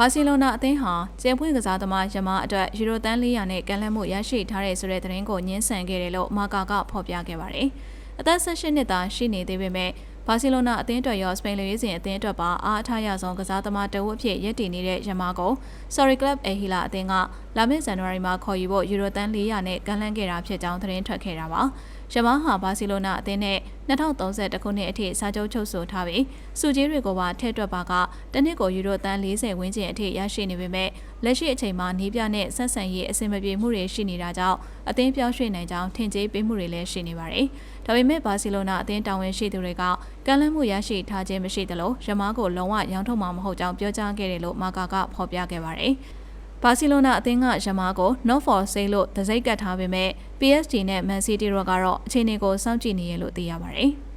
ဘာစီလိုနာအသင်းဟာကျဲဖွင့်ကစားသမားယမားအတွက်ယူရိုတန်း400နဲ့ကန်လန့်မှုရရှိထားတဲ့ဆိုတဲ့သတင်းကိုညှင်းဆန်ခဲ့တယ်လို့မာကာကဖော်ပြခဲ့ပါတယ်။အသက်18နှစ်သားရှိနေသေးပေမဲ့ဘာစီလိုနာအသင်းအတွက်ရောစပိန်လူရေးစဉ်အသင်းအတွက်ပါအားအထားရဆုံးကစားသမားတအုပ်အဖြစ်ရည်တည်နေတဲ့ယမားကို Sorry Club အဟီလာအသင်းကလာမယ့်ဇန်နဝါရီမှာခေါ်ယူဖို့ယူရိုတန်း400နဲ့ကန်လန့်ခဲ့တာဖြစ်ကြောင်းသတင်းထွက်ခဲ့တာပါ။ ယမားဟာဘာစီလိုနာအသင်းနဲ့2030ခုနှစ်အထိစာချုပ်ချုပ်ဆိုထားပြီးစုကြီးတွေကိုပါထည့်တွက်ပါကတနစ်ကိုယူရိုတန်း40ဝန်းကျင်အထိရရှိနေပေမဲ့လက်ရှိအချိန်မှာနီးပြနဲ့ဆက်ဆံရေးအဆင်မပြေမှုတွေရှိနေတာကြောင့်အသင်းပြောင်းရွှေ့နိုင်ကြောင်းထင်ကြေးပေးမှုတွေလည်းရှိနေပါတယ်။ဒါပေမဲ့ဘာစီလိုနာအသင်းတာဝန်ရှိသူတွေကကမ်းလှမ်းမှုရရှိထားခြင်းမရှိသလိုယမားကိုလုံးဝရောင်းထုတ်မှာမဟုတ်ကြောင်းပြောကြားခဲ့တယ်လို့မာကာကဖော်ပြခဲ့ပါတယ်။ ဘာစီလိုနာအသင်းကယမားကို not for sale လို့တစိုက်ကတ်ထားပေမဲ့ PSG နဲ့ Man City တို့ကတော့အခြေအနေကိုစောင့်ကြည့်နေရလို့သိရပါတယ်။